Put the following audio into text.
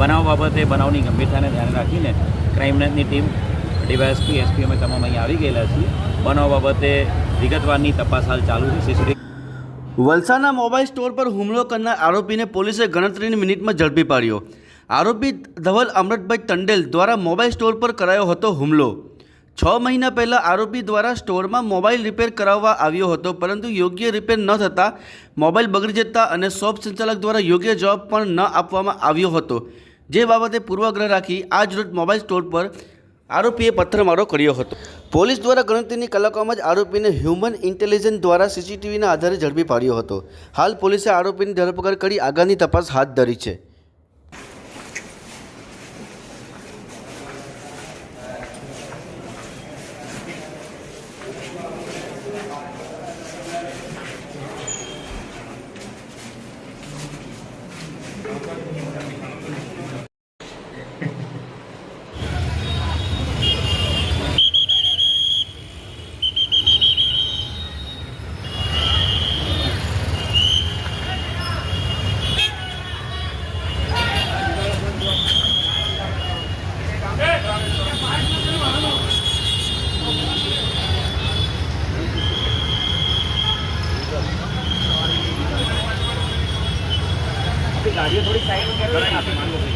બનાવ બાબતે બનાવની ગંભીરતાને ધ્યાને રાખીને ક્રાઇમ બ્રાન્ચની ટીમ ડીવાયએસપી એસપી અમે તમામ અહીં આવી ગયેલા છીએ. બનાવ બાબતે વિગતવારની તપાસ હાલ ચાલુ છે. સીસીટીવી વલસાડના મોબાઈલ સ્ટોર પર હુમલો કરનાર આરોપીને પોલીસે ગણતરીની મિનિટમાં ઝડપી પાડ્યો. આરોપી ધવલ અમૃતભાઈ ટંડેલ દ્વારા મોબાઈલ સ્ટોર પર કરાયો હતો હુમલો. છ મહિના પહેલાં આરોપી દ્વારા સ્ટોરમાં મોબાઈલ રિપેર કરાવવા આવ્યો હતો, પરંતુ યોગ્ય રિપેર ન થતાં મોબાઈલ બગડી જતા અને શોપ સંચાલક દ્વારા યોગ્ય જવાબ પણ ન આપવામાં આવ્યો હતો. જે બાબતે પૂર્વગ્રહ રાખી આજ રોજ મોબાઈલ સ્ટોર પર આરોપીએ પથ્થરમારો કર્યો હતો. પોલીસ દ્વારા ગણતરીની કલાકોમાં જ આરોપીને હ્યુમન ઇન્ટેલિજન્સ દ્વારા સીસીટીવીના આધારે ઝડપી પાડ્યો હતો. હાલ પોલીસે આરોપીની ધરપકડ કરી આગળની તપાસ હાથ ધરી છે. ગાડીઓ થોડી સાઈડ